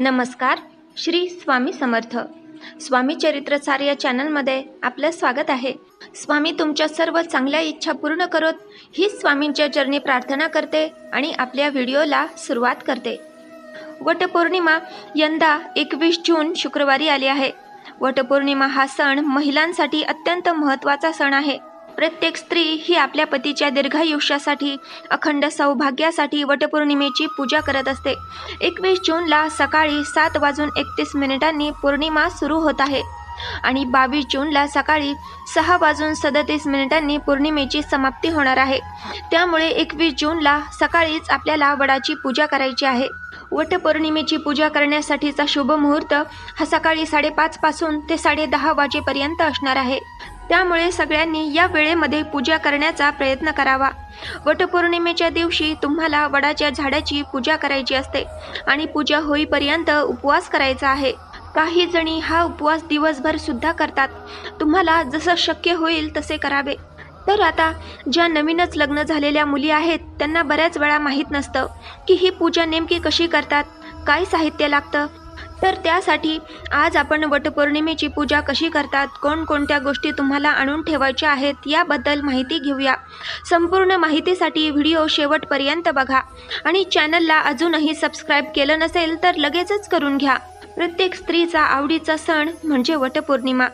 नमस्कार श्री स्वामी समर्थ. स्वामी चरित्रसार या चॅनलमध्ये आपलं स्वागत आहे. स्वामी तुमच्या सर्व चांगल्या इच्छा पूर्ण करत ही स्वामींच्या चरणी प्रार्थना करते आणि आपल्या व्हिडिओला सुरुवात करते. वटपौर्णिमा यंदा एकवीस जून शुक्रवारी आली आहे. वटपौर्णिमा हा सण महिलांसाठी अत्यंत महत्त्वाचा सण आहे. प्रत्येक स्त्री ही आपल्या पतीच्या दीर्घायुष्यासाठी अखंड सौभाग्यासाठी वटपौर्णिमेची पूजा करत असते. एकवीस जूनला सकाळी सात वाजून एकतीस मिनिटांनी पौर्णिमा सुरू होत आहे आणि बावीस जूनला सकाळी सहा वाजून सदतीस मिनिटांनी पौर्णिमेची समाप्ती होणार आहे. त्यामुळे एकवीस जूनला सकाळीच आपल्याला वडाची पूजा करायची आहे. वटपौर्णिमेची पूजा करण्यासाठीचा शुभ मुहूर्त हा सकाळी साडेपाच पासून ते साडेदहा वाजेपर्यंत असणार आहे. त्यामुळे सगळ्यांनी या वेळेमध्ये पूजा करण्याचा प्रयत्न करावा. वटपौर्णिमेच्या दिवशी तुम्हाला वडाच्या झाडाची पूजा करायची असते आणि पूजा होईपर्यंत उपवास करायचा आहे. काही जणी हा उपवास दिवसभर सुद्धा करतात. तुम्हाला जसं शक्य होईल तसे करावे. तर आता ज्या नवीनच लग्न झालेल्या मुली आहेत त्यांना बऱ्याच वेळा माहीत नसतं की ही पूजा नेमकी कशी करतात काय साहित्य लागतं तर त्यासाठी आज आपण वटपौर्णिमेची पूजा कशी करतात कोणकोणत्या गोष्टी तुम्हाला आणून ठेवायच्या आहेत याबद्दल माहिती घेऊया. संपूर्ण माहितीसाठी व्हिडिओ शेवटपर्यंत बघा आणि चॅनलला अजूनही सबस्क्राईब केलं नसेल तर लगेचच करून घ्या. प्रत्येक स्त्रीचा आवडीचा सण म्हणजे वटपौर्णिमा.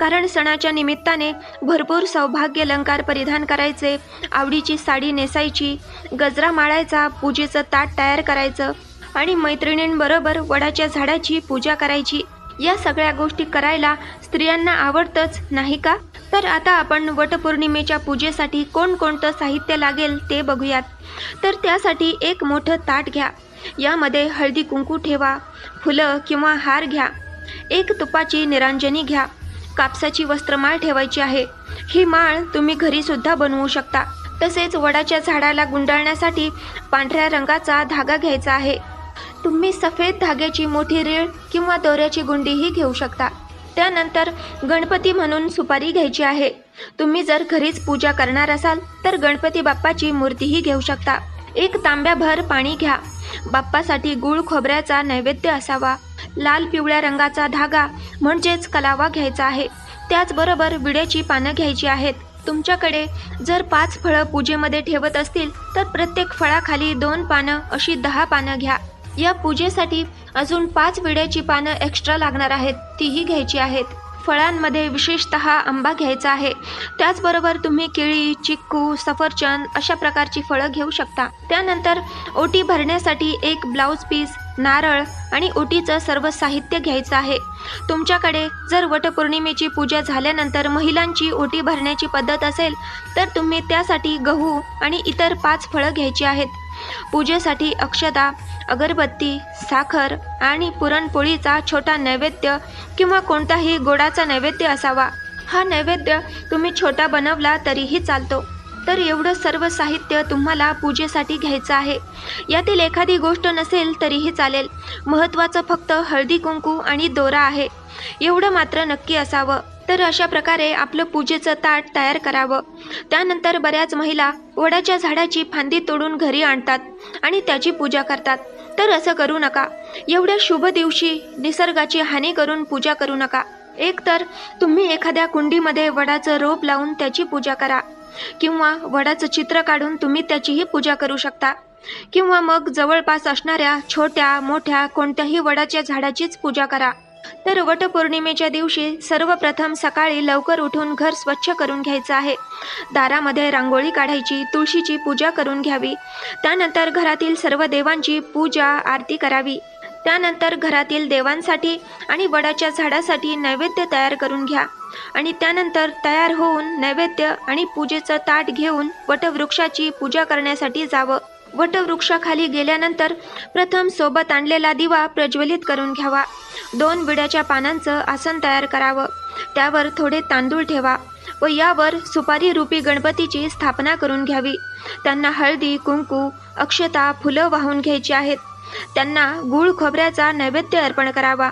कारण सणाच्या निमित्ताने भरपूर सौभाग्य अलंकार परिधान करायचे आवडीची साडी नेसायची गजरा माळायचा पूजेचं ताट तयार करायचं आणि मैत्रिणींबरोबर वडाच्या झाडाची पूजा करायची. या सगळ्या गोष्टी करायला स्त्रियांना आवडतंच नाही का? तर आता आपण वटपौर्णिमेच्या पूजेसाठी कोणकोणतं साहित्य लागेल ते बघूयात. तर त्यासाठी एक मोठं ताट घ्या. यामध्ये हळदी कुंकू ठेवा फुलं किंवा हार घ्या. एक तुपाची निरांजनी घ्या. कापसाची वस्त्रमाळ ठेवायची आहे. ही माळ तुम्ही घरीसुद्धा बनवू शकता. तसेच वडाच्या झाडाला गुंडाळण्यासाठी पांढऱ्या रंगाचा धागा घ्यायचा आहे. तुम्ही सफेद धाग्याची मोठी रीळ किंवा दोऱ्याची गुंडीही घेऊ शकता. त्यानंतर गणपती म्हणून सुपारी घ्यायची आहे. तुम्ही जर घरीच पूजा करणार असाल तर गणपती बाप्पाची मूर्तीही घेऊ शकता. एक तांब्याभर पाणी घ्या. बाप्पासाठी गुळ खोबऱ्याचा नैवेद्य असावा. लाल पिवळ्या रंगाचा धागा म्हणजेच कलावा घ्यायचा आहे. त्याचबरोबर विड्याची पानं घ्यायची आहेत. तुमच्याकडे जर पाच फळं पूजेमध्ये ठेवत असतील तर प्रत्येक फळाखाली दोन पानं अशी दहा पानं घ्या. या पूजेसाठी अजून पाच विड्याची पानं एक्स्ट्रा लागणार आहेत तीही घ्यायची आहेत. फळांमध्ये विशेषत आंबा घ्यायचा आहे. त्याचबरोबर तुम्ही केळी चिक्कू सफरचंद अशा प्रकारची फळं घेऊ शकता. त्यानंतर ओटी भरण्यासाठी एक ब्लाऊज पीस नारळ आणि ओटीचं सर्व साहित्य घ्यायचं आहे. तुमच्याकडे जर वटपौर्णिमेची पूजा झाल्यानंतर महिलांची ओटी भरण्याची पद्धत असेल तर तुम्ही त्यासाठी गहू आणि इतर पाच फळं घ्यायची आहेत. पूजेसाठी अक्षता अगरबत्ती साखर आणि पुरणपोळीचा छोटा नैवेद्य किंवा कोणताही गोडाचा नैवेद्य असावा. हा नैवेद्य तुम्ही छोटा बनवला तरीही चालतो. तर एवढं सर्व साहित्य तुम्हाला पूजेसाठी घ्यायचं आहे. यातील एखादी गोष्ट नसेल तरीही चालेल. महत्त्वाचं फक्त हळदी कुंकू आणि दोरा आहे. एवढं मात्र नक्की असावं. तर अशा प्रकारे आपलं पूजेचं ताट तयार करावं. त्यानंतर बऱ्याच महिला वडाच्या झाडाची फांदी तोडून घरी आणतात आणि त्याची पूजा करतात. तर असं करू नका. एवढ्या शुभ दिवशी निसर्गाची हानी करून पूजा करू नका. एकतर तुम्ही एखाद्या कुंडीमध्ये वडाचं रोप लावून त्याची पूजा करा. किंवा वडाचं चित्र काढून तुम्ही त्याचीही पूजा करू शकता. किंवा मग जवळपास असणाऱ्या छोट्या मोठ्या कोणत्याही वडाच्या झाडाचीच पूजा करा. तर वटपौर्णिमेच्या दिवशी सर्वप्रथम सकाळी लवकर उठून घर स्वच्छ करून घ्यायचं आहे. दारामध्ये रांगोळी काढायची तुळशीची पूजा करून घ्यावी. त्यानंतर घरातील सर्व देवांची पूजा आरती करावी. त्यानंतर घरातील देवांसाठी आणि वडाच्या झाडासाठी नैवेद्य तयार करून घ्या. आणि त्यानंतर तयार होऊन नैवेद्य आणि पूजेचं ताट घेऊन वटवृक्षाची पूजा करण्यासाठी जावं. वटवृक्षाखाली गेल्यानंतर प्रथम सोबत आणलेला दिवा प्रज्वलित करून घ्यावा. दोन विड्याच्या पानांचं आसन तयार करावं. त्यावर थोडे तांदूळ ठेवा व यावर सुपारी रूपी गणपतीची स्थापना करून घ्यावी. त्यांना हळदी कुंकू अक्षता फुलं वाहून घ्यायची आहेत. त्यांना गूळ खोबऱ्याचा नैवेद्य अर्पण करावा.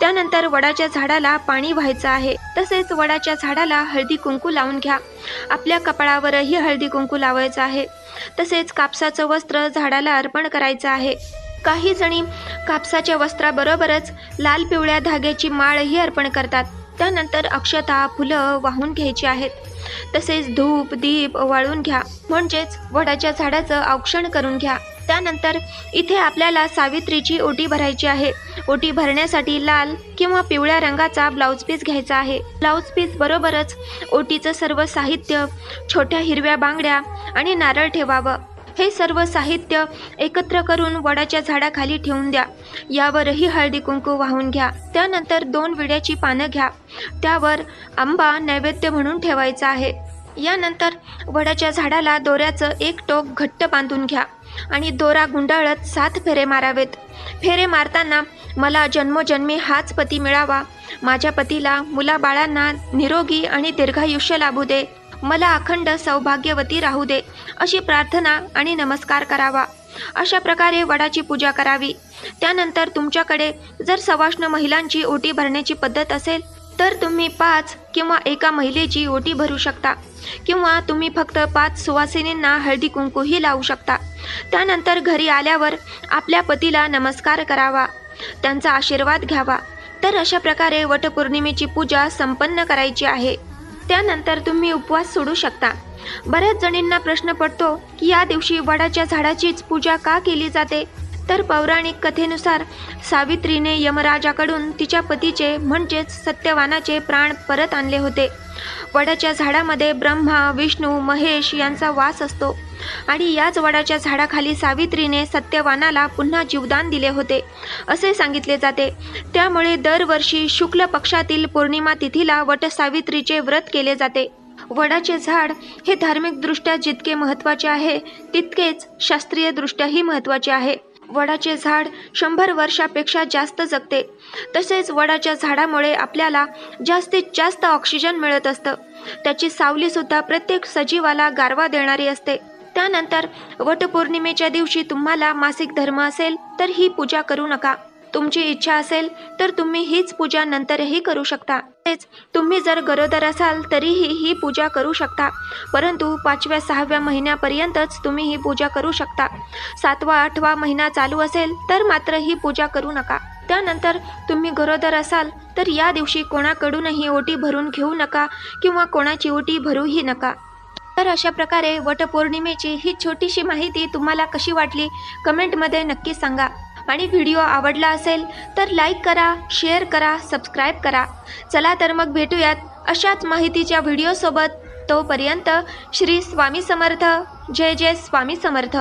त्यानंतर वडाच्या झाडाला पाणी व्हायचं आहे. तसेच वडाच्या झाडाला हळदी कुंकू लावून घ्या. आपल्या कपाळावरही हळदी कुंकू लावायचं आहे. तसेच कापसाचं वस्त्र झाडाला अर्पण करायचं आहे. काही जणी कापसाच्या वस्त्राबरोबरच लाल पिवळ्या धाग्याची माळही अर्पण करतात. त्यानंतर अक्षता फुलं वाहून घ्यायची आहेत. तसेच धूप दीप वाळून घ्या. म्हणजेच वडाच्या झाडाचं औक्षण करून घ्या. त्यानंतर इथे आपल्याला सावित्रीची ओटी भरायची आहे. ओटी भरण्यासाठी लाल किंवा पिवळ्या रंगाचा ब्लाऊज पीस घ्यायचा आहे. ब्लाऊज पीस बरोबरच ओटीचं सर्व साहित्य छोट्या हिरव्या बांगड्या आणि नारळ ठेवावं. हे सर्व साहित्य एकत्र करून वडाच्या झाडाखाली ठेवून द्या. यावरही हळदी कुंकू वाहून घ्या. त्यानंतर दोन विड्याची पानं घ्या. त्यावर आंबा नैवेद्य म्हणून ठेवायचा आहे. यानंतर वडाच्या झाडाला दोऱ्याचं एक टोक घट्ट बांधून घ्या. आणि दोरा गुंडाळत सात फेरे मारावेत. फेरे मारताना मला जन्मोजन्मी हाच पती मिळावा. माझ्या पतीला मुलाबाळांना निरोगी आणि दीर्घायुष्य लाभू दे. मला अखंड सौभाग्यवती राहू दे अशी प्रार्थना आणि नमस्कार करावा. अशा प्रकारे वडाची पूजा करावी. त्यानंतर तुमच्याकडे जर सवाष्ण महिलांची ओटी भरण्याची पद्धत असेल तर तुम्ही पाच किंवा एका महिलेची ओटी भरू शकता किंवा तुम्ही फक्त पाच सुवासिनींना हळदी कुंकूही लावू शकता. त्यानंतर घरी आल्यावर आपल्या पतीला नमस्कार करावा त्यांचा आशीर्वाद घ्यावा. तर अशा प्रकारे वटपौर्णिमेची पूजा संपन्न करायची आहे. त्यानंतर तुम्ही उपवास सोडू शकता. बऱ्याच जणींना प्रश्न पडतो की या दिवशी वडाच्या झाडाचीच पूजा का केली जाते? तर पौराणिक कथेनुसार सावित्रीने यमराजाकडून तिच्या पतीचे म्हणजेच सत्यवानाचे प्राण परत आणले होते. वडाच्या झाडामध्ये ब्रह्मा विष्णू महेश यांचा वास असतो आणि याच वडाच्या झाडाखाली सावित्रीने सत्यवानाला पुन्हा जीवदान दिले होते असे सांगितले जाते. त्यामुळे दरवर्षी शुक्ल पक्षातील पौर्णिमा तिथीला वटसावित्रीचे व्रत केले जाते. वडाचे झाड हे धार्मिकदृष्ट्या जितके महत्त्वाचे आहे तितकेच शास्त्रीयदृष्ट्याही महत्त्वाचे आहे. वडाचे झाड शंभर वर्षापेक्षा जास्त जगते. तसेच वडाच्या झाडामुळे आपल्याला जास्तीत जास्त ऑक्सिजन मिळत असतं. त्याची सावलीसुद्धा प्रत्येक सजीवाला गारवा देणारी असते. त्यानंतर वटपौर्णिमेच्या दिवशी तुम्हाला मासिक धर्म असेल तर ही पूजा करू नका. तुमची इच्छा असेल तर तुम्ही हीच पूजा नंतरही करू शकता. तसेच तुम्ही जर गरोदर असाल तरीही ही पूजा करू शकता. परंतु पाचव्या सहाव्या महिन्यापर्यंतच तुम्ही ही पूजा करू शकता. सातवा आठवा महिना चालू असेल तर मात्र ही पूजा करू नका. त्यानंतर तुम्ही गरोदर असाल तर या दिवशी कोणाकडूनही ओटी भरून घेऊ नका किंवा कोणाची ओटी भरूही नका. तर अशा प्रकारे वटपौर्णिमेची ही छोटीशी माहिती तुम्हाला कशी वाटली कमेंटमध्ये नक्की सांगा. आणि व्हिडिओ आवडला असेल तर लाईक करा शेअर करा सबस्क्राईब करा. चला तर मग भेटूयात अशाच माहितीच्या व्हिडिओसोबत. तोपर्यंत श्री स्वामी समर्थ. जय जय स्वामी समर्थ.